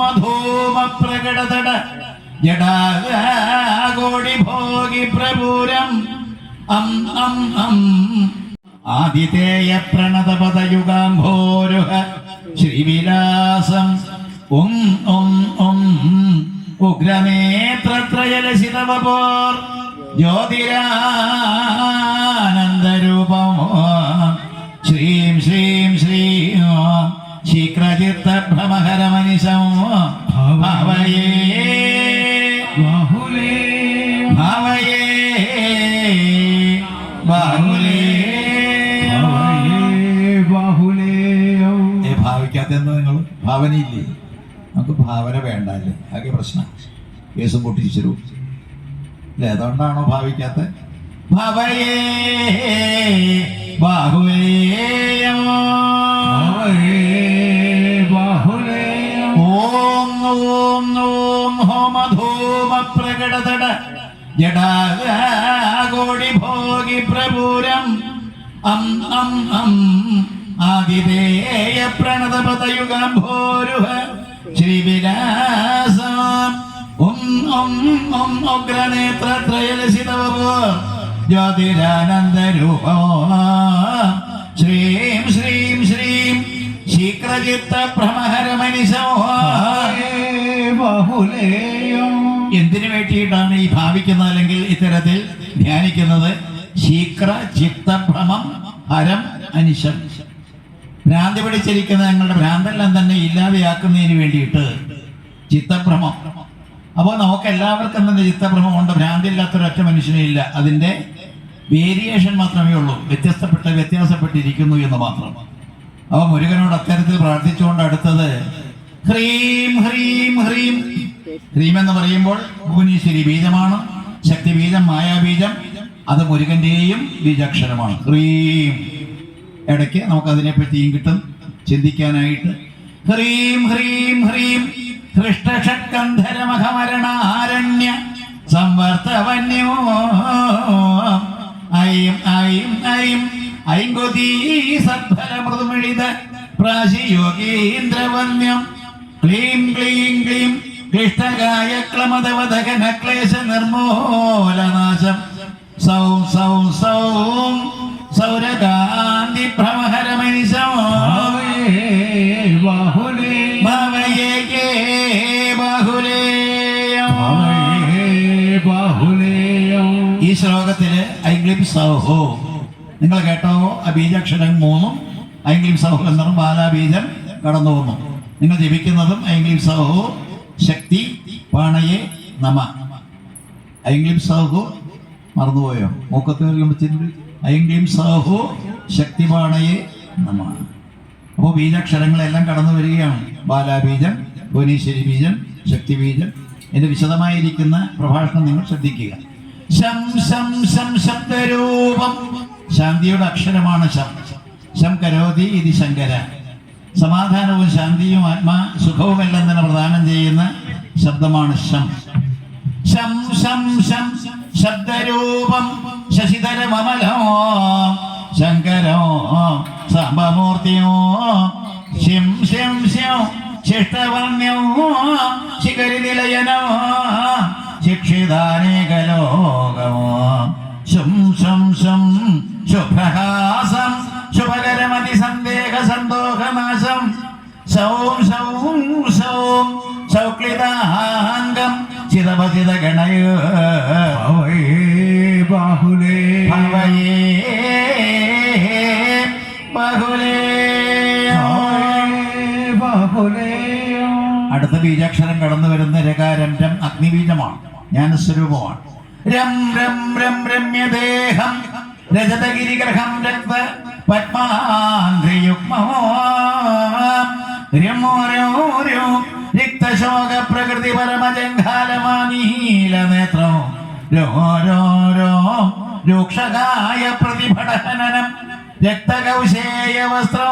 ഹോമധൂമ പ്രകടതട ജടാകോടി ഭോഗി പ്രപൂരം. അം അം അം. ആദിതേയ പ്രണതപദയുഗാംഭോരുഹ ശ്രീവിലാസം. ഉം ഉം ഉം. ഉഗ്രനേത്രത്രയലസിതവപോർ ജ്യോതിരാനന്ദരൂപമോ. ശ്രീം ശ്രീം. ശീക്രചിത്ത ഭ്രമഹരമനിശം ഭാവയേ ബാഹുലേ. ഭാവയേ ബാഹുലേ. ബഹുലേ. ഏ ഭാവിക്കാത്ത എന്താ നിങ്ങൾ? ഭാവനയില്ലേ? നമുക്ക് ഭാവന വേണ്ടല്ലേ? അതൊക്കെ ആകെ പ്രശ്നം. കേസും പൊട്ടിച്ചു അല്ലേ അതുകൊണ്ടാണോ ഭാവിക്കാത്ത ഭവയേ ബാഹുലേയോ പ്രകടതട ജടാകോടി ഭോഗി പ്രപൂരം അം അം അം. ആദിതേയ പ്രണതപതയുഗാംഭോരുഹ ശ്രീവിലാസം. ഉം ഉം ഉം ഉഗ്രനേത്രത്രയലസിതവോ ജ്യോതിരാനന്ദരൂപോ. ശ്രീം ശ്രീം ശ്രീം. ശീക്രചിത്ത ഭ്രമഹരമനിശോ ബാഹുലേയോ എന്തിനു വേണ്ടിയിട്ടാണ് ഈ ഭാവിക്കുന്നത് അല്ലെങ്കിൽ ഇത്തരത്തിൽ ധ്യാനിക്കുന്നത്? ശീക്ര ചിത്തഭ്രമം ഹരം അനിശം. ഭ്രാന്തി പിടിച്ചിരിക്കുന്ന ഞങ്ങളുടെ ഭ്രാന്തെല്ലാം തന്നെ ഇല്ലാതെയാക്കുന്നതിന് വേണ്ടിയിട്ട് ചിത്തഭ്രമം. അപ്പോൾ നമുക്ക് എല്ലാവർക്കും തന്നെ ചിത്തഭ്രമം ഉണ്ട്. ഭ്രാന്തി ഇല്ലാത്തൊരൊറ്റ മനുഷ്യനും ഇല്ല. അതിന്റെ വേരിയേഷൻ മാത്രമേ ഉള്ളൂ. വ്യത്യസ്തപ്പെട്ട് വ്യത്യാസപ്പെട്ടിരിക്കുന്നു എന്ന് മാത്രം. അപ്പോൾ മുരുകനോട് അത്തരത്തിൽ പ്രാർത്ഥിച്ചുകൊണ്ട് അടുത്തത് ഹ്രീം ഹ്രീം ഹ്രീം എന്ന് പറയുമ്പോൾ ഭുവനീശ്വരി ബീജമാണ് ശക്തി ബീജം മായാബീജം അത് മുരുകന്റെയും ബീജാക്ഷരമാണ് ഹ്രീം. ഇടയ്ക്ക് നമുക്ക് അതിനെപ്പറ്റിയും കിട്ടും ചിന്തിക്കാനായിട്ട്. ഹ്രീം ഹ്രീം ഹ്രീം. ഹൃഷ്ടഷക്കന്ധരമഹമരണാരണ്യ സംവർത്തവന്യോ. ഐം ഐം ഐം. ഐങ്കൊതീ സദ്ഫല മൃദുമിളിത പ്രാശിയോഗീന്ദ്രവന്യം ക്ലീം ക്ലീം ക്ലീം. ക്ലിഷ്ടകായ ക്ലമതവധകന ക്ലേശ നിർമൂലനാശം സൗം സൗം സൗം സൗരകാന്തി ഭ്രമഹരമനിശം ബാഹുലേ ഭവയേ ഈ ശ്ലോകത്തിൽ ഐഗ്ലിം സൗഹോ. നിങ്ങൾ കേട്ടോ? ആ ബീജാക്ഷരം മൂന്നും ഐഗ്ലിം സൗഹോ എന്നതും ബാലാബീജം കടന്നു വന്നു. നിങ്ങൾ ജപിക്കുന്നതും ഐഗ്ലിം സൗഹോ. ശക്തി പാണയെ നമ. ഐംഗ്ലീം സാഹു മറന്നുപോയോ? മൂക്കത്ത് വെച്ചിട്ടുണ്ട് ഐഗ്ലിം സൗഹോ ശക്തി പാണയെ നമ. അപ്പോൾ ബീജാക്ഷരങ്ങളെല്ലാം കടന്നു വരികയാണ്. ബാലാബീജം ഭുവനേശ്വരി ബീജം ശക്തി ബീജം. വിശദമായിരിക്കുന്ന പ്രഭാഷണം നിങ്ങൾ ശ്രദ്ധിക്കുക. ശം ശം ശം ശബ്ദരൂപം. ശാന്തിയുടെ അക്ഷരമാണ് ശം. ശം കരോതി ഇത് ശങ്കര. സമാധാനവും ശാന്തിയും ആത്മാ സുഖവുമെല്ലാം തന്നെ പ്രദാനം ചെയ്യുന്ന ശബ്ദമാണ് ശം. ശം ശം ശം ശബ്ദരൂപം ശശിധരമലോ ശങ്കരോ സാംബമൂർത്തിയോ ശിം ശിം ശ്യോ ശിഷ്ടവർണ്യോ ശിഖരി നിലയനോ ശിക്ഷിതാനേകലോകമോ. ശും ശം ശും ശുഭ്രഹാസം ശുഭകരമതി സന്ദേഹ സന്തോഷനാശം. സൗം സൗം സൗം സൗക്ലിതാഹാംഗം ചിതപതിത ഗണയ ബാഹുലേ. ബഹുലേ. ബാഹുലേയോ അടുത്ത ബീജാക്ഷരം കടന്നു വരുന്ന രകാരം രം അഗ്നിബീജമാണ്. ജ്ഞാനസ്വരൂപമാണ്. രം രം രം രമ്യദേഹം. രജതഗിരിഗ്രഹം രക്ത പത്മാഘ്രിയുഗ്മോ രമോ രോ രോ രിക്തശോക പ്രകൃതി പരമജംഘാലമാനീല നേത്രം രോ രോ രോ രൂക്ഷകായ പ്രതിഭടനം രക്തകൗശേയ വസ്ത്രോ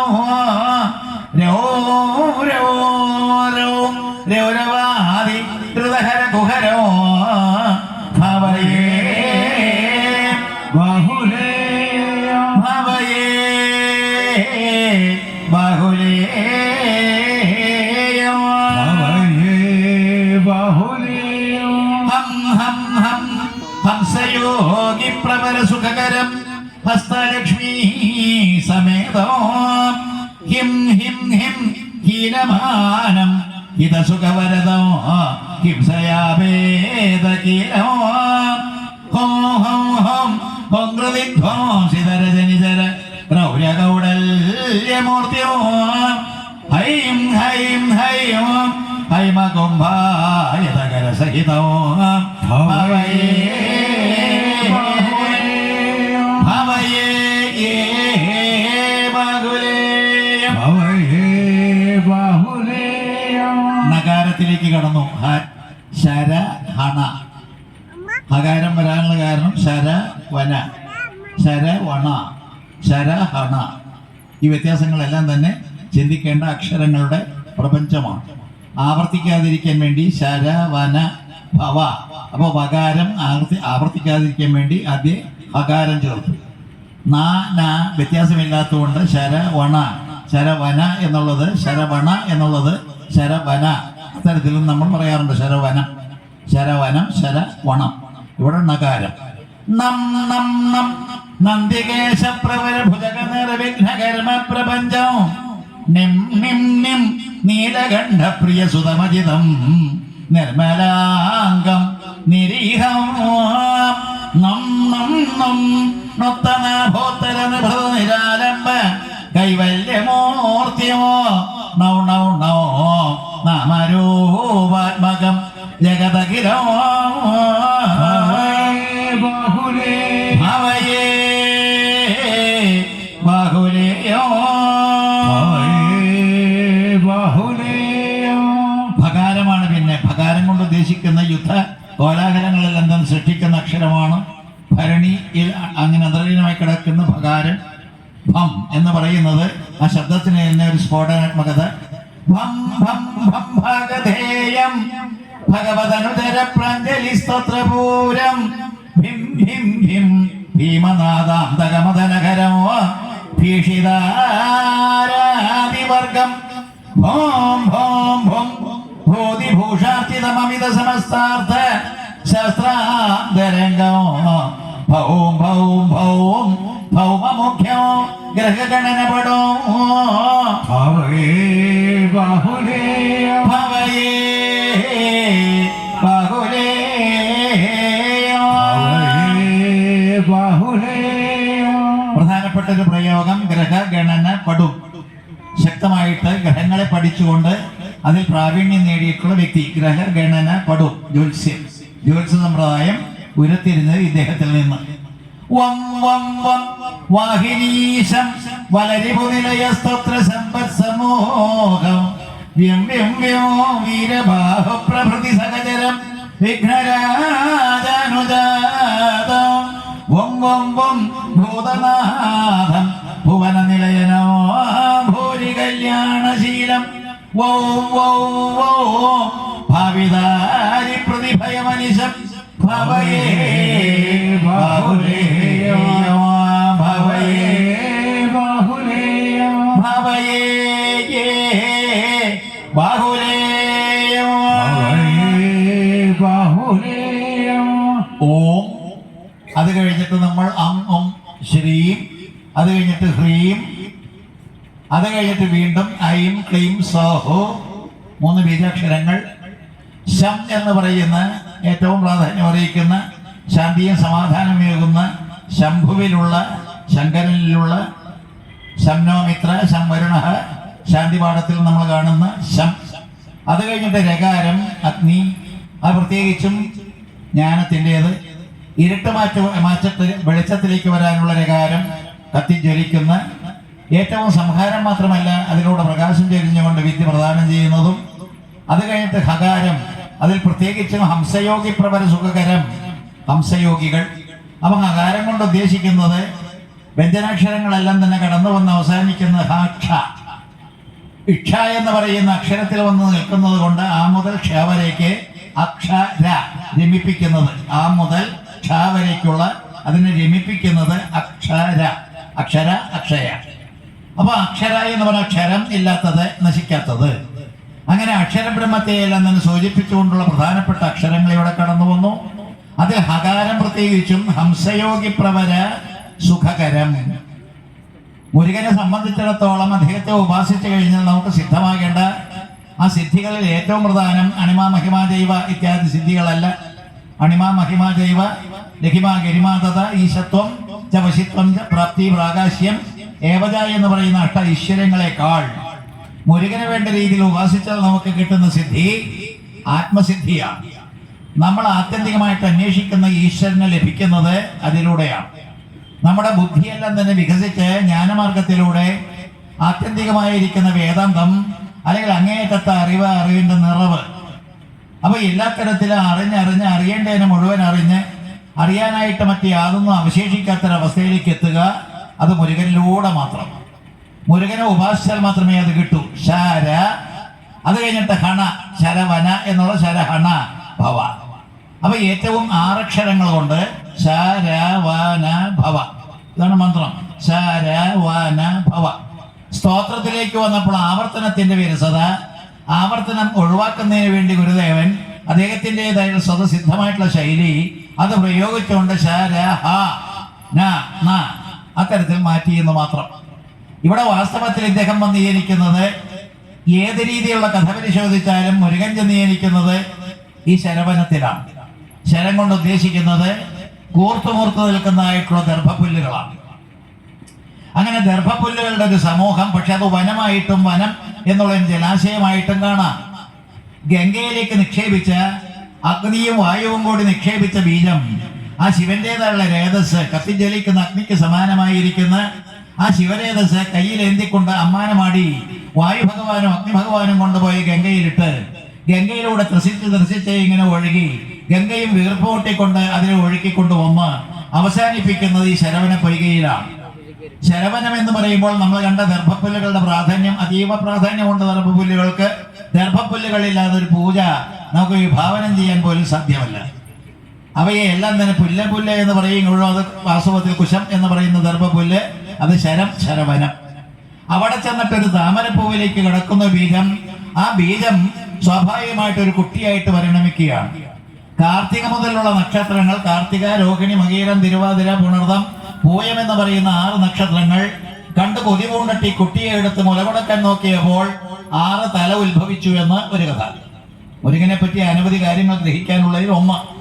രൗരവാദി ഹൃദഹര കുഹരോ ഹീനമാനം ഹിതസുഖവരദോ ഹിംസയാവേദകീലോ ഹോം ഹോം ഹോം ഹോം ഹൃദിധ്വാസിതരജനിതര രൗര്യകൗടല്യമൂർത്തിയോ. ഹൈം ഹൈം ഹൈം. ഹൈമകുംഭായതകരസഹിതോ. ഭവയേ നഗാരത്തിലേക്ക് കടന്നു. ശര ഹണ. ഹകാരം വരാനുള്ള കാരണം ശര വന. ശര വണ. ശര ഹണ. ഈ വ്യത്യാസങ്ങളെല്ലാം തന്നെ ചിന്തിക്കേണ്ട അക്ഷരങ്ങളുടെ പ്രപഞ്ചമാണ്. ആവർത്തിക്കാതിരിക്കാൻ വേണ്ടി ശര വന ഭവ. അപ്പോൾ വകാരം ആവർത്തി ആവർത്തിക്കാതിരിക്കാൻ വേണ്ടി ആദ്യം ഹകാരം ചേർത്തു. നാ നാ വ്യത്യാസമില്ലാത്തതുകൊണ്ട് ശര വണ. ശര വന എന്നുള്ളത് ശരവണ എന്നുള്ളത് ശരവന അത്തരത്തിലും നമ്മൾ പറയാറുണ്ട് ശരവനം. ശരവനം ശരവണം. ഇവിടെ നകാരം നം നം നം. നന്ദികേശ പ്രവര ഭുജക നിർവിഘ്നകർമ്മ പ്രപഞ്ചം നിം നിം നിം. നീലകണ്ഠ പ്രിയ സുതമജിതം നിർമ്മലാംഗം നിരീഹം. നം നം നം. നൊത്തനാഭോത്തര നിഭൃത നിരാലംബ കൈവല്യമൂർത്തിയോ. നൗ നൗ നൗ. ജഗതകിലോ ബാഹുലേ ഭവയേ ബാഹുലേയോ. ബാഹുലേയം ഭകാരമാണ് പിന്നെ. ഭകാരം കൊണ്ട് ഉദ്ദേശിക്കുന്ന യുദ്ധ കോലാഹലങ്ങളിൽ എന്തും സൃഷ്ടിക്കുന്ന അക്ഷരമാണ് ഭരണിയിൽ അങ്ങനെ അന്തരീനമായി കിടക്കുന്ന ഭകാരം ഭം എന്ന് പറയുന്നത് ആ ശബ്ദത്തിന് തന്നെ ഒരു സ്ഫോടനാത്മകത. ഭം ഭം ഭം ഭഗധേയം. ഭഗവതനുതര പ്രാഞ്ജലി സ്തോത്രപൂരം. ഹിം ഹിം ഹിം ഭീമനാദാന്തകമദനകരമോ? ഭീഷിതാരാദിവർഗം ഭോം ഭോം ഭോം. ഭൂതിഭൂഷാർച്ചിതമമിത സമസ്താർത്ഥ ശസ്ത്രാന്തരംഗോ ഭൗം ഭൗം ഭൗം. ഭൗമമുഖ്യോ ഗ്രഹഗണനപടോ ഭവയേ ബാഹുലേയം പ്രധാനപ്പെട്ട ഒരു പ്രയോഗം ഗ്രഹഗണന പടും. ശക്തമായിട്ട് ഗ്രഹങ്ങളെ പഠിച്ചുകൊണ്ട് അതിൽ പ്രാവീണ്യം നേടിയിട്ടുള്ള വ്യക്തി ഗ്രഹഗണന പടും. ജ്യോത്സ്യം. ജ്യോത്സ്യ സമ്പ്രദായം ഉരുത്തിരുന്നത് ഇദ്ദേഹത്തിൽ നിന്ന്. വാഹിനീശം വീരബാഹു സഹചരം വിഘ്നരാജാനുജാതം. വം വം വം ഭുവന നിലയനോ ഭൂരി കല്യാണശീലം വൗ വൗ വൗ ഭാവിതാരി പ്രതിഭയമനിശം ഭവയേ സോഹോ മൂന്ന് ബീജാക്ഷരങ്ങൾ. ശം എന്ന് പറയുന്ന ഏറ്റവും പ്രാധാന്യം അറിയിക്കുന്ന ശാന്തിയും സമാധാനമേകുന്ന ശംഭുവിലുള്ള ശങ്കരനിലുള്ള ശംനോമിത്ര ശംവരുണ ശാന്തിപാഠത്തിൽ നമ്മൾ കാണുന്ന ശം. അത് കഴിഞ്ഞിട്ട് രകാരം അഗ്നി അത് പ്രത്യേകിച്ചും ജ്ഞാനത്തിന്റെത്. ഇരുട്ട് മാറ്റ മാറ്റത്തിൽ വെളിച്ചത്തിലേക്ക് വരാനുള്ള രകാരം കത്തിജ്വലിക്കുന്ന ഏറ്റവും സംഹാരം മാത്രമല്ല അതിലൂടെ പ്രകാശം ചൊരിഞ്ഞുകൊണ്ട് വിദ്യ പ്രദാനം ചെയ്യുന്നതും അത് കഴിഞ്ഞിട്ട് ഹകാരം അതിൽ പ്രത്യേകിച്ചും ഹംസയോഗി പ്രവര സുഖകരം ഹംസയോഗികൾ. അപ്പൊ ഹകാരം കൊണ്ട് ഉദ്ദേശിക്കുന്നത് വ്യഞ്ജനാക്ഷരങ്ങളെല്ലാം തന്നെ കടന്നു വന്ന് അവസാനിക്കുന്ന ഹാക്ഷ. ഇക്ഷ എന്ന് പറയുന്ന അക്ഷരത്തിൽ വന്ന് നിൽക്കുന്നത് കൊണ്ട് ആ മുതൽ ക്ഷ വരേക്ക് അക്ഷര രമിപ്പിക്കുന്നത്. ആ മുതൽ ക്ഷ വരേക്കുള്ള അതിനെ രമിപ്പിക്കുന്നത് അക്ഷര അക്ഷര അക്ഷയ. അപ്പൊ അക്ഷര എന്ന് പറഞ്ഞ അക്ഷരം ഇല്ലാത്തത് നശിക്കാത്തത്. അങ്ങനെ അക്ഷരബ്രഹ്മത്തെ എല്ലാം തന്നെ സൂചിപ്പിച്ചുകൊണ്ടുള്ള പ്രധാനപ്പെട്ട അക്ഷരങ്ങൾ ഇവിടെ കടന്നു വന്നു. അതിൽ ഹകാരം പ്രത്യേകിച്ചും ഹംസയോഗി പ്രവര സുഖകരം. മുരുകനെ സംബന്ധിച്ചിടത്തോളം അദ്ദേഹത്തെ ഉപാസിച്ചു കഴിഞ്ഞാൽ നമുക്ക് സിദ്ധമാകേണ്ട ആ സിദ്ധികളിൽ ഏറ്റവും പ്രധാനം അണിമ മഹിമാ ദൈവ ഇത്യാദി സിദ്ധികളല്ല. അണിമ മഹിമാ ദൈവ ലഹിമ ഗരിമാതത ഈശത്വം ചവശിത്വം പ്രാപ്തി പ്രാകാശ്യം ഏവജ എന്ന് പറയുന്ന അട്ട ഈശ്വരങ്ങളെക്കാൾ മുരുകന് വേണ്ട രീതിയിൽ ഉപാസിച്ചാൽ നമുക്ക് കിട്ടുന്ന സിദ്ധി ആത്മസിദ്ധിയാണ് നമ്മൾ ആത്യന്തികമായിട്ട് അന്വേഷിക്കുന്ന ഈശ്വരനെ ലഭിക്കുന്നത് അതിലൂടെയാണ് നമ്മുടെ ബുദ്ധിയെല്ലാം തന്നെ വികസിച്ച് ജ്ഞാനമാർഗത്തിലൂടെ ആത്യന്തികമായിരിക്കുന്ന വേദാന്തം അല്ലെങ്കിൽ അങ്ങേയറ്റത്തെ അറിവ് അറിവിന്റെ നിറവ്. അപ്പോൾ എല്ലാ തരത്തിലും അറിഞ്ഞറിഞ്ഞ് അറിയേണ്ടതിനെ മുഴുവൻ അറിഞ്ഞ് അറിയാനായിട്ട് മറ്റേ യാതൊന്നും അവശേഷിക്കാത്തൊരവസ്ഥയിലേക്ക് എത്തുക അത് മുരുകനിലൂടെ മാത്രം. മുരുകനെ ഉപാസിച്ചാൽ മാത്രമേ അത് കിട്ടൂ. ശര അത് കഴിഞ്ഞിട്ട് ഹണ ശരവന എന്നുള്ള ശരഹണ ഭവ. അപ്പൊ ഏറ്റവും ആറക്ഷരങ്ങൾ കൊണ്ട് ശരവന ഭവ. ഇതാണ് മന്ത്രം. ശരവന ഭവ. സ്തോത്രത്തിലേക്ക് വന്നപ്പോൾ ആവർത്തനത്തിന്റെ വിരസത ആവർത്തനം ഒഴിവാക്കുന്നതിന് വേണ്ടി ഗുരുദേവൻ അദ്ദേഹത്തിന്റെതായ സ്വതസിദ്ധമായിട്ടുള്ള ശൈലി അത് പ്രയോഗിച്ചുകൊണ്ട് ശര ഹ അത്തരത്തിൽ മാറ്റി എന്ന് മാത്രം. ഇവിടെ വാസ്തവത്തിൽ ഇദ്ദേഹം വന്നിരിക്കുന്നത് ഏത് രീതിയിലുള്ള കഥ പരിശോധിച്ചാലും മുരുകൻ ചെന്നിരിക്കുന്നത് ഈ ശരവനത്തിലാണ് ശരം കൊണ്ട് ഉദ്ദേശിക്കുന്നത് കൂർത്തുമൂർത്ത് നിൽക്കുന്നതായിട്ടുള്ള ദർഭപുല്ലുകളാണ് അങ്ങനെ ദർഭപുല്ലുകളുടെ ഒരു സമൂഹം പക്ഷെ അത് വനമായിട്ടും വനം എന്നുള്ള ജലാശയമായിട്ടും കാണാം. ഗംഗയിലേക്ക് നിക്ഷേപിച്ച അഗ്നിയും വായുവും കൂടി നിക്ഷേപിച്ച ബീജം ആ ശിവന്റേതായുള്ള രേതസ് കത്തിജ്വലിക്കുന്ന അഗ്നിക്ക് സമാനമായിരിക്കുന്ന ആ ശിവരേതസ് കയ്യിലേന്തിക്കൊണ്ട് അമ്മാനമാടി വായു ഭഗവാനും അഗ്നി ഭഗവാനും കൊണ്ടുപോയി ഗംഗയിലിട്ട് ഗംഗയിലൂടെ ത്രസിച്ച് ത്രസിച്ച് ഇങ്ങനെ ഒഴുകി ഗംഗയും വീർപ്പൂട്ടിക്കൊണ്ട് അതിനെ ഒഴുക്കിക്കൊണ്ട് വന്ന് അവസാനിപ്പിക്കുന്നത് ഈ ശരവന പൊയ്കയിലാണ്. ശരവനം എന്ന് പറയുമ്പോൾ നമ്മൾ കണ്ട ദർഭപ്പുല്ലുകളുടെ പ്രാധാന്യം അതീവ പ്രാധാന്യമുണ്ട് ദർഭപ്പുല്ലുകൾക്ക്. ദർഭപ്പുല്ലുകളില്ലാതെ ഒരു പൂജ നമുക്ക് വിഭാവനം ചെയ്യാൻ പോലും സാധ്യമല്ല. അവയെ എല്ലാം തന്നെ പുല്ല പുല്ല് എന്ന് പറയുമ്പോഴും അത് വാസ്തവത്തിൽ കുശം എന്ന് പറയുന്ന ദർഭപുല്ല് അത് ശരം ശരവനം. അവിടെ ചെന്നിട്ട് ഒരു താമരപ്പൂവിലേക്ക് കിടക്കുന്ന ബീജം. ആ ബീജം സ്വാഭാവികമായിട്ട് ഒരു കുട്ടിയായിട്ട് പരിണമിക്കുകയാണ്. കാർത്തിക മുതലുള്ള നക്ഷത്രങ്ങൾ കാർത്തിക രോഹിണി മകീരം തിരുവാതിര പുണർദം പൂയം എന്ന് പറയുന്ന ആറ് നക്ഷത്രങ്ങൾ കണ്ട് കൊതി പൂണ്ടിട്ട് കുട്ടിയെ എടുത്ത് മുലമുടക്കാൻ നോക്കിയപ്പോൾ ആറ് തല ഉത്ഭവിച്ചു എന്ന് ഒരു കഥ. മുരുകനെ പറ്റി അനവധി കാര്യങ്ങൾ ഗ്രഹിക്കാനുള്ളതിൽ ഒന്ന്.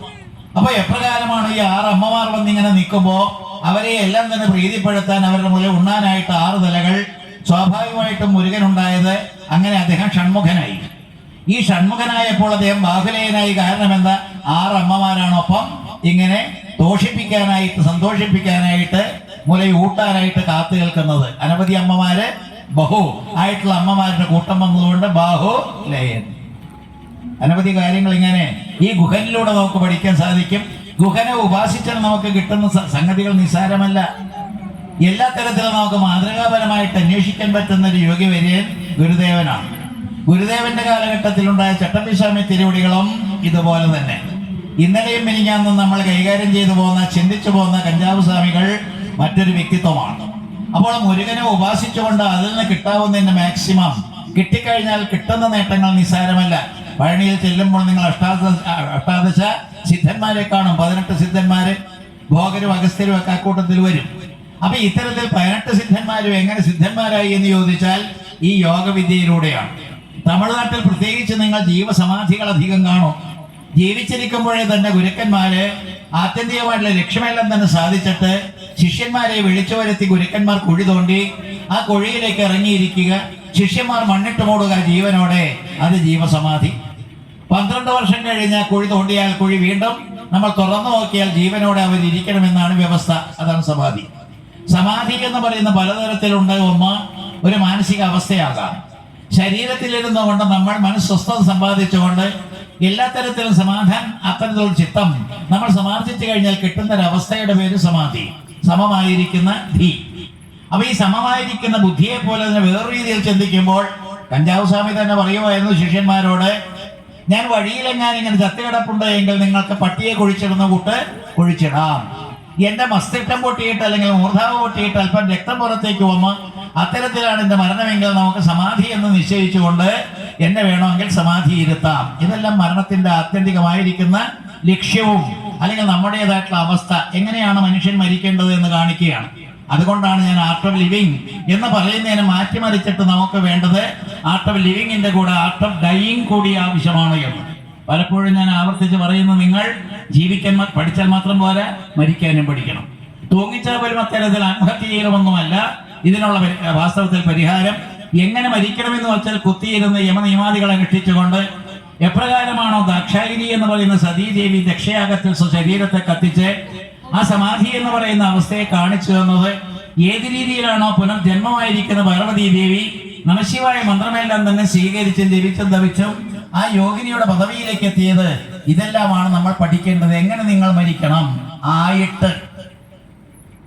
അപ്പൊ എപ്രകാരമാണ് ഈ ആറ് അമ്മമാർ വന്നിങ്ങനെ നിൽക്കുമ്പോ അവരെ എല്ലാം തന്നെ പ്രീതിപ്പെടുത്താൻ അവരുടെ മുതൽ ഉണ്ണാനായിട്ട് ആറ് തലകൾ സ്വാഭാവികമായിട്ടും മുരുകൻ ഉണ്ടായത് അങ്ങനെ അദ്ദേഹം ഷൺമുഖനായി. ഈ ഷൺമുഖനായപ്പോൾ അദ്ദേഹം ബാഹുലേയനായി കാരണം എന്താ ആറ് അമ്മമാരാണൊപ്പം ഇങ്ങനെ തോഷിപ്പിക്കാനായിട്ട് സന്തോഷിപ്പിക്കാനായിട്ട് മുലയൂട്ടാനായിട്ട് കാത്തു കേൾക്കുന്നത് അനവധി അമ്മമാര് ബഹു ആയിട്ടുള്ള അമ്മമാരുടെ കൂട്ടം വന്നതുകൊണ്ട് ബാഹു ലയൻ അനവധി കാര്യങ്ങൾ ഇങ്ങനെ ഈ ഗുഹനിലൂടെ നമുക്ക് പഠിക്കാൻ സാധിക്കും. ഗുഹനെ ഉപാസിച്ചാൽ നമുക്ക് കിട്ടുന്ന സംഗതികൾ നിസ്സാരമല്ല. എല്ലാ തരത്തിലും നമുക്ക് മാതൃകാപരമായിട്ട് അന്വേഷിക്കാൻ പറ്റുന്ന ഒരു യോഗ്യവര്യൻ ഗുരുദേവനാണ്. ഗുരുദേവന്റെ കാലഘട്ടത്തിലുണ്ടായ ചട്ടമ്പിസ്വാമി തിരുവടികളും ഇതുപോലെ തന്നെ. ഇന്നലെയും മിനിഞ്ഞാന്നും നമ്മൾ കൈകാര്യം ചെയ്തു പോകുന്ന ചിന്തിച്ചു പോകുന്ന കഞ്ചാവ് സ്വാമികൾ മറ്റൊരു വ്യക്തിത്വമാണ്. അപ്പോൾ മുരുകനെ ഉപാസിച്ചുകൊണ്ട് അതിൽ നിന്ന് കിട്ടാവുന്നതിന്റെ മാക്സിമം കിട്ടിക്കഴിഞ്ഞാൽ കിട്ടുന്ന നേട്ടങ്ങൾ നിസ്സാരമല്ല. പഴനിയിൽ ചെല്ലുമ്പോൾ നിങ്ങൾ അഷ്ടാദ അഷ്ടാദശ സിദ്ധന്മാരെ കാണും. പതിനെട്ട് സിദ്ധന്മാര് ഭോഗരും അഗസ്ത്യരും ഒക്കെ അക്കൂട്ടത്തിൽ വരും. അപ്പൊ ഇത്തരത്തിൽ പതിനെട്ട് സിദ്ധന്മാരും എങ്ങനെ സിദ്ധന്മാരായി എന്ന് ചോദിച്ചാൽ ഈ യോഗവിദ്യയിലൂടെയാണ്. തമിഴ്നാട്ടിൽ പ്രത്യേകിച്ച് നിങ്ങൾ ജീവസമാധികൾ അധികം കാണും. ജീവിച്ചിരിക്കുമ്പോഴേ തന്നെ ഗുരുക്കന്മാര് ആത്യന്തികമായിട്ടുള്ള ലക്ഷ്യമെല്ലാം തന്നെ സാധിച്ചിട്ട് ശിഷ്യന്മാരെ വിളിച്ചു വരുത്തി ഗുരുക്കന്മാർ കുഴി തോണ്ടി ആ കുഴിയിലേക്ക് ഇറങ്ങിയിരിക്കുക. ശിഷ്യന്മാർ മണ്ണിട്ട് മൂടുക ജീവനോടെ. അത് ജീവസമാധി. പന്ത്രണ്ട് വർഷം കഴിഞ്ഞാൽ കുഴി തോണ്ടിയാൽ കുഴി വീണ്ടും. നമ്മൾ തുറന്നു നോക്കിയാൽ ജീവനോടെ അവർ ഇരിക്കണമെന്നാണ് വ്യവസ്ഥ. അതാണ് സമാധി. സമാധി എന്ന് പറയുന്ന പലതരത്തിലുണ്ട്. ഒന്ന് ഒരു മാനസിക അവസ്ഥയാകാം. ശരീരത്തിലിരുന്നു കൊണ്ട് നമ്മൾ മനസ്വസ്ഥത സമ്പാദിച്ചുകൊണ്ട് എല്ലാ തരത്തിലും സമാധാനം അത്തരത്തിലുള്ള ചിത്തം നമ്മൾ സമാർജിച്ചു കഴിഞ്ഞാൽ കിട്ടുന്ന ഒരു അവസ്ഥയുടെ പേര് സമാധി. സമമായിരിക്കുന്ന ധീ. അപ്പൊ ഈ സമമായിരിക്കുന്ന ബുദ്ധിയെ പോലെ തന്നെ വേറൊരു രീതിയിൽ ചിന്തിക്കുമ്പോൾ കഞ്ചാവ് സ്വാമി തന്നെ പറയുമായിരുന്നു ശിഷ്യന്മാരോട് ഞാൻ വഴിയിലെങ്ങാൻ ഇങ്ങനെ ചത്തുകിടപ്പുണ്ട് എങ്കിൽ നിങ്ങൾക്ക് പട്ടിയെ കുഴിച്ചിടുന്ന കൂട്ട് കുഴിച്ചിടാം. എന്റെ മസ്തിഷ്കം പൊട്ടിയിട്ട് അല്ലെങ്കിൽ മൂർധാവ് പൊട്ടിയിട്ട് അല്പം രക്തം പുറത്തേക്ക് വന്ന് അത്തരത്തിലാണ് എന്റെ മരണമെങ്കിൽ നമുക്ക് സമാധി എന്ന് നിശ്ചയിച്ചുകൊണ്ട് എന്നെ വേണമെങ്കിൽ സമാധി ഇരുത്താം. ഇതെല്ലാം മരണത്തിന്റെ ആത്യന്തികമായിരിക്കുന്ന ലക്ഷ്യവും അല്ലെങ്കിൽ നമ്മുടേതായിട്ടുള്ള അവസ്ഥ. എങ്ങനെയാണ് മനുഷ്യൻ മരിക്കേണ്ടത് എന്ന് കാണിക്കുകയാണ്. അതുകൊണ്ടാണ് ഞാൻ ആർട്ട് ഓഫ് ലിവിങ് എന്ന് പറയുന്നതിനെ മാറ്റിമറിച്ചിട്ട് നമുക്ക് വേണ്ടത് ആർട്ട് ഓഫ് ലിവിങ്ങിന്റെ കൂടെ ആർട്ട് ഓഫ് ഡൈയിങ് കൂടി ആവശ്യമാണ് എന്ന്. പലപ്പോഴും ഞാൻ ആവർത്തിച്ച് പറയുന്നു നിങ്ങൾ ജീവിക്കാൻ പഠിച്ചാൽ മാത്രം പോരാ മരിക്കാനും പഠിക്കണം. തൂങ്ങിച്ചാൽ അത്തരത്തിൽ ആത്മഹത്യ ചെയ്യണമെന്നുമല്ല. ഇതിനുള്ള വാസ്തവത്തിൽ പരിഹാരം എങ്ങനെ മരിക്കണമെന്ന് വെച്ചാൽ കുത്തിയിരുന്ന് യമനിയമാദികളെ രക്ഷിച്ചുകൊണ്ട് എപ്രകാരമാണോ ദാക്ഷായിരി എന്ന് പറയുന്ന സതീദേവി ദക്ഷയാഗത്തിൽ സ്വശരീരത്തെ കത്തിച്ച് ആ സമാധി എന്ന് പറയുന്ന അവസ്ഥയെ കാണിച്ചു തന്നത് ഏത് രീതിയിലാണോ പുനർജന്മമായിരിക്കുന്ന പാർവതി ദേവി നമശിവായ മന്ത്രമെല്ലാം തന്നെ സ്വീകരിച്ചും ജപിച്ചും തവിച്ചും ആ യോഗിനിയുടെ പദവിയിലേക്ക് എത്തിയത് ഇതെല്ലാമാണ് നമ്മൾ പഠിക്കേണ്ടത്. എങ്ങനെ നിങ്ങൾ മരിക്കണം? ആയിട്ട്.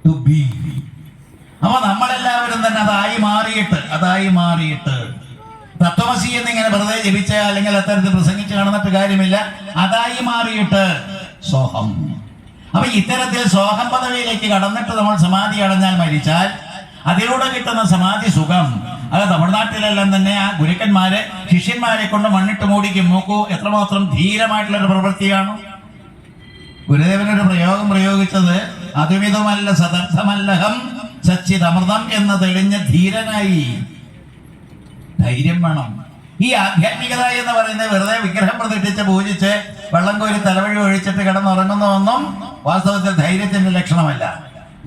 ടു ബി അപ്പൊ നമ്മളെല്ലാവരും തന്നെ അതായി മാറിയിട്ട് അതായി മാറിയിട്ട്. തത്വമസി എന്നിങ്ങനെ വെറുതെ ജപിച്ച അല്ലെങ്കിൽ അത്തരത്തിൽ പ്രസംഗിച്ച് കാണുന്നിട്ട് കാര്യമില്ല. അതായി മാറിയിട്ട്. സോഹം. അപ്പൊ ഇത്തരത്തിൽ സോഹം പദവിയിലേക്ക് കടന്നിട്ട് നമ്മൾ സമാധി അടഞ്ഞാൽ മരിച്ചാൽ അതിലൂടെ കിട്ടുന്ന സമാധി സുഖം. അത് തമിഴ്നാട്ടിലെല്ലാം തന്നെ ആ ഗുരുക്കന്മാരെ ശിഷ്യന്മാരെ കൊണ്ട് മണ്ണിട്ട് മൂടിക്കും. നോക്കൂ എത്രമാത്രം ധീരമായിട്ടുള്ള ഒരു പ്രവൃത്തിയാണ്. ഗുരുദേവനൊരു പ്രയോഗം പ്രയോഗിച്ചത് അതുമിതുമല്ല സദർത്ഥമല്ലഹം സച്ചിതമൃതം എന്ന് തെളിഞ്ഞ ധീരനായി. ധൈര്യം വേണം. ഈ ആധ്യാത്മികത എന്ന് പറയുന്നത് വെറുതെ വിഗ്രഹം പ്രതിഷ്ഠിച്ച് പൂജിച്ച് വെള്ളം കോരി തലവഴി ഒഴിച്ചിട്ട് കിടന്നുറങ്ങുന്നതൊന്നും വാസ്തവത്തിൽ ധൈര്യത്തിന്റെ ലക്ഷണമല്ല.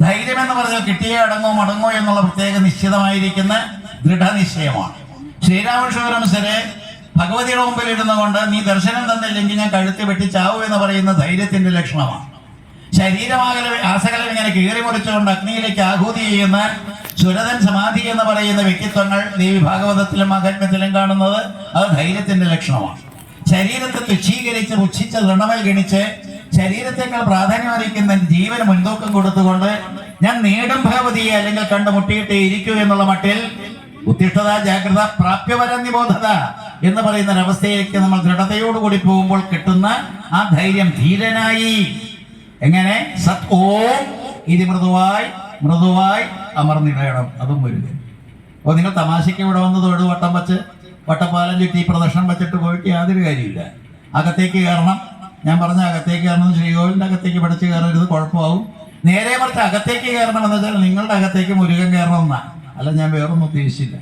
ധൈര്യം എന്ന് പറഞ്ഞാൽ കിട്ടിയേ അടങ്ങോ മടങ്ങോ എന്നുള്ള പ്രത്യേക നിശ്ചിതമായിരിക്കുന്ന ദൃഢനിശ്ചയമാണ്. ശ്രീരാമകൃഷ്ണപരമസരെ ഭഗവതിയുടെ മുമ്പിൽ ഇടുന്ന കൊണ്ട് നീ ദർശനം തന്നില്ലെങ്കിൽ ഞാൻ കഴുത്തി വെട്ടിച്ചാവൂ എന്ന് പറയുന്ന ധൈര്യത്തിന്റെ ലക്ഷണമാണ്. ശരീരമാകല ആസകലം ഇങ്ങനെ കീറി മുറിച്ചുകൊണ്ട് അഗ്നിയിലേക്ക് ആഹൂതി ചെയ്യുന്ന സുരതൻ സമാധി എന്ന് പറയുന്ന വ്യക്തിത്വങ്ങൾ ദേവി ഭാഗവതത്തിലും മഹാത്മ്യത്തിലും കാണുന്നത് അത് ധൈര്യത്തിന്റെ ലക്ഷണമാണ്. ശരീരത്തെ തുച്ഛീകരിച്ച് പുച്ഛിച്ച് ദൃണമൽ ഗണിച്ച് ശരീരത്തെക്കാൾ പ്രാധാന്യം അറിയിക്കുന്ന ജീവന് മുൻതൂക്കം കൊടുത്തുകൊണ്ട് ഞാൻ നേടും ഭഗവതിയെ അല്ലെങ്കിൽ കണ്ടുമുട്ടിയിട്ടേ ഇരിക്കൂ എന്നുള്ള മട്ടിൽ ഉത്തിഷ്ഠത ജാഗ്രത പ്രാപ്യവര നിബോധത എന്ന് പറയുന്ന ഒരവസ്ഥയിലേക്ക് നമ്മൾ ദൃഢതയോടുകൂടി പോകുമ്പോൾ കിട്ടുന്ന ആ ധൈര്യം ധീരനായി. എങ്ങനെ? സത് ഓം ഇതി മൃദുവായി മൃദുവായി അമർന്നിടയണം അതും വരിക അപ്പോൾ നിങ്ങൾ തമാശയ്ക്ക് ഇവിടെ വന്ന് തൊഴുത് വട്ടം വച്ച് വട്ടപ്പാലം ചുറ്റി പ്രദർശനം വച്ചിട്ട് പോയിട്ട് യാതൊരു കാര്യമില്ല അകത്തേക്ക് കയറണം. ഞാൻ പറഞ്ഞ അകത്തേക്ക് കയറണം ശ്രീകോവിലിന്റെ അകത്തേക്ക് പഠിച്ച് കയറരുത് കുഴപ്പമാവും. നേരെ മറിച്ച് അകത്തേക്ക് കയറണം എന്ന് വെച്ചാൽ നിങ്ങളുടെ അകത്തേക്ക് മുരുകൻ കയറണം എന്നാ. അല്ല ഞാൻ വേറൊന്നും ഉദ്ദേശിച്ചില്ല.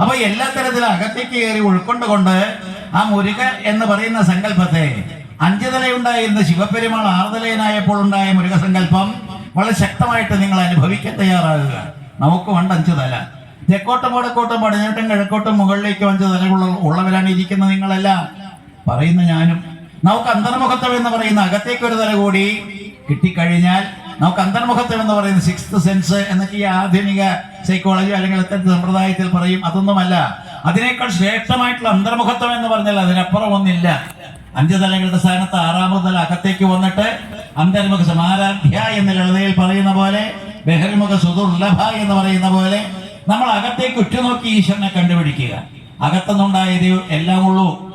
അപ്പൊ എല്ലാ തരത്തിലും അകത്തേക്ക് കയറി ഉൾക്കൊണ്ടുകൊണ്ട് ആ മുരുക എന്ന് പറയുന്ന സങ്കല്പത്തെ അഞ്ചു തലയുണ്ടായിരുന്ന ശിവപെരുമാൾ ആറുതലയനായപ്പോൾ ഉണ്ടായ മുരുകസങ്കല്പം വളരെ ശക്തമായിട്ട് നിങ്ങൾ അനുഭവിക്കാൻ തയ്യാറാകുക. നമുക്ക് വേണ്ട അഞ്ചു തല. തെക്കോട്ടും വടക്കോട്ടും പടിഞ്ഞോട്ടും കിഴക്കോട്ടും മുകളിലേക്കും അഞ്ചു തലകൾ ഉള്ളവരാണ് ഇരിക്കുന്ന നിങ്ങളെല്ലാം. പറയുന്ന ഞാനും. നമുക്ക് അന്തർമുഖത്വം എന്ന് പറയുന്ന അകത്തേക്ക് ഒരു തല കൂടി കിട്ടിക്കഴിഞ്ഞാൽ നമുക്ക് അന്തർമുഖത്വം എന്ന് പറയുന്ന സിക്സ്ത് സെൻസ് എന്നൊക്കെ ഈ ആധുനിക സൈക്കോളജി അല്ലെങ്കിൽ അത്തരത്തിൽ സമ്പ്രദായത്തിൽ പറയും. അതൊന്നുമല്ല. അതിനേക്കാൾ ശ്രേഷ്ഠമായിട്ടുള്ള അന്തർമുഖത്വം എന്ന് പറഞ്ഞാൽ അതിനപ്പുറം ഒന്നില്ല. അഞ്ച് തലങ്ങളുടെ സ്ഥാനത്ത് ആറാമത് തല അകത്തേക്ക് വന്നിട്ട് അന്തർമുഖ സമാരാധ്യ എന്ന ലളിതയിൽ പറയുന്ന പോലെ ബഹിർമുഖ സുദുർലഭ എന്ന് പറയുന്ന പോലെ നമ്മൾ അകത്തേക്ക് ഉറ്റുനോക്കി ഈശ്വരനെ കണ്ടുപിടിക്കുക. അകത്തുനിന്നുണ്ടായത് എല്ലാം ഉള്ളൂ.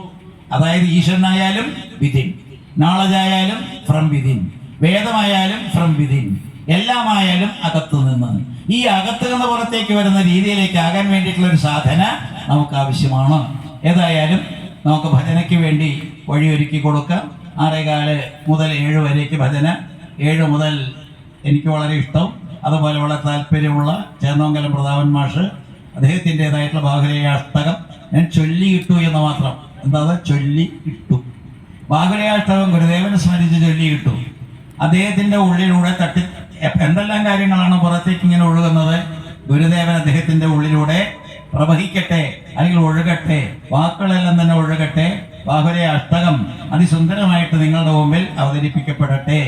അതായത് ഈശ്വരനായാലും വിധിൻ. നോളജ് ആയാലും ഫ്രം വിധിൻ വേദമായാലും ഫ്രം വിധിൻ എല്ലാമായാലും അകത്തു നിന്ന്. ഈ അകത്തു നിന്ന് പുറത്തേക്ക് വരുന്ന രീതിയിലേക്ക് ആകാൻ വേണ്ടിയിട്ടുള്ള ഒരു സാധന നമുക്ക് ആവശ്യമാണ് ഏതായാലും നമുക്ക് ഭജനയ്ക്ക് വേണ്ടി വഴിയൊരുക്കി കൊടുക്കാം. ആറേകാൽ മുതൽ ഏഴ് വരേക്ക് ഭജന. ഏഴ് മുതൽ എനിക്ക് വളരെ ഇഷ്ടം. അതുപോലെ വളരെ താല്പര്യമുള്ള ചേന്നോങ്കലം പ്രതാപൻ മാഷ് അദ്ദേഹത്തിന്റെതായിട്ടുള്ള ബാഹുലേയ അഷ്ടകം ഞാൻ ചൊല്ലിയിട്ടു എന്ന് മാത്രം. എന്താ? ചൊല്ലി ഇട്ടു. ബാഹുലേയാഷ്ടകം ഗുരുദേവനെ സ്മരിച്ച് ചൊല്ലി കിട്ടും അദ്ദേഹത്തിന്റെ ഉള്ളിലൂടെ തട്ടി എന്തെല്ലാം കാര്യങ്ങളാണ് പുറത്തേക്ക് ഇങ്ങനെ ഒഴുകുന്നത്? ഗുരുദേവൻ അദ്ദേഹത്തിന്റെ ഉള്ളിലൂടെ പ്രവഹിക്കട്ടെ അല്ലെങ്കിൽ ഒഴുകട്ടെ വാക്കുകളെല്ലാം തന്നെ ഒഴുകട്ടെ. ബാഹുലയ അഷ്ടകം അതിസുന്ദരമായിട്ട് നിങ്ങളുടെ മുമ്പിൽ അവതരിപ്പിക്കപ്പെടട്ടെ.